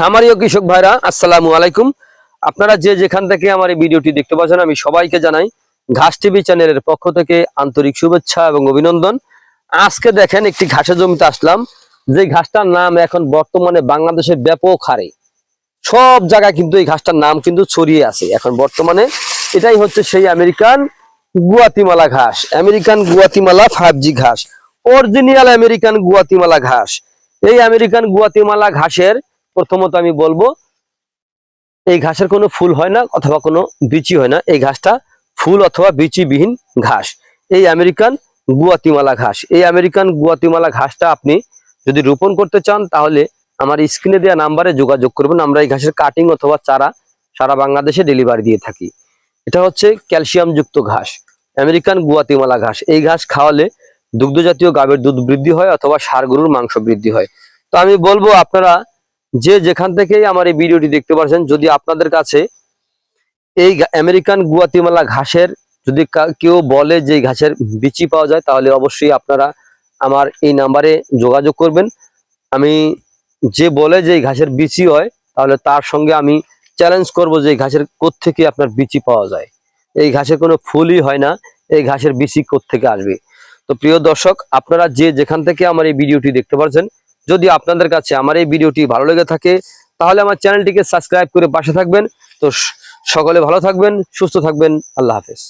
খামারি ও কৃষক ভাইরা, আসসালামু আলাইকুম। আপনারা যে যেখান থেকে আমার এই ভিডিওটি দেখতে পাচ্ছেন, আমি সবাইকে জানাই ঘাস টিভি চ্যানেলের পক্ষ থেকে আন্তরিক শুভেচ্ছা এবং অভিনন্দন। আজকে দেখেন একটি ঘাসের জমিতে আসলাম, যে ঘাসটার নাম এখন বর্তমানে বাংলাদেশের ব্যাপক হারে। সব জায়গায় কিন্তু এই ঘাসটার নাম কিন্তু ছড়িয়ে আছে। এখন বর্তমানে এটাই হচ্ছে সেই আমেরিকান গুয়াতিমালা ঘাস, আমেরিকান গুয়াতিমালা ফাইভ জি ঘাস, অরিজিনাল আমেরিকান গুয়াতিমালা ঘাস। এই আমেরিকান গুয়াতিমালা ঘাসের প্রথমত আমি বলব, এই ঘাসের কোনো ফুল হয় না অথবা কোনো বিচি হয় না। এই ঘাসটা ফুল অথবা বিচিবিহীন ঘাস। এই আমেরিকান গুয়াতিমালা ঘাস। এই আমেরিকান গুয়াতিমালা ঘাসটা আপনি যদি রোপণ করতে চান, তাহলে আমার স্ক্রিনে দেওয়া নাম্বারে যোগাযোগ করবেন। আমরা এই ঘাসের কাটিং অথবা চারা সারা বাংলাদেশে ডেলিভারি দিয়ে থাকি। এটা হচ্ছে ক্যালসিয়াম যুক্ত ঘাস, আমেরিকান গুয়াতিমালা ঘাস। এই ঘাস খাওয়ালে দুগ্ধ জাতীয় গাভীর দুধ বৃদ্ধি হয় অথবা ষাঁড় গরুর মাংস বৃদ্ধি হয়। তো আমি বলব, আপনারা যে যেখান থেকেই আমার এই ভিডিওটি দেখতে পাচ্ছেন যদি আপনাদের কাছে এই আমেরিকান গুয়াতিমালা ঘাসের যদি কেউ বলে যে ঘাসের বিচি পাওয়া যায়, তাহলে অবশ্যই আপনারা আমার এই নাম্বারে যোগাযোগ করবেন। আমি যে বলে যে ঘাসের বিচি হয়, তাহলে তার সঙ্গে আমি চ্যালেঞ্জ করব যে ঘাসের থেকে আপনার বিচি পাওয়া যায়। এই ঘাসের কোনো ফুলই হয় না, এই ঘাসের বিচি থেকে আসবে। তো প্রিয় দর্শক, আপনারা যে যেখান থেকে আমার এই ভিডিওটি দেখতে পাচ্ছেন যদি আপনাদের কাছে আমার এই ভিডিওটি ভালো লেগে থাকে, তাহলে আমার চ্যানেলটিকে সাবস্ক্রাইব করে পাশে থাকবেন। তো সকলে ভালো থাকবেন, সুস্থ থাকবেন। আল্লাহ হাফেজ।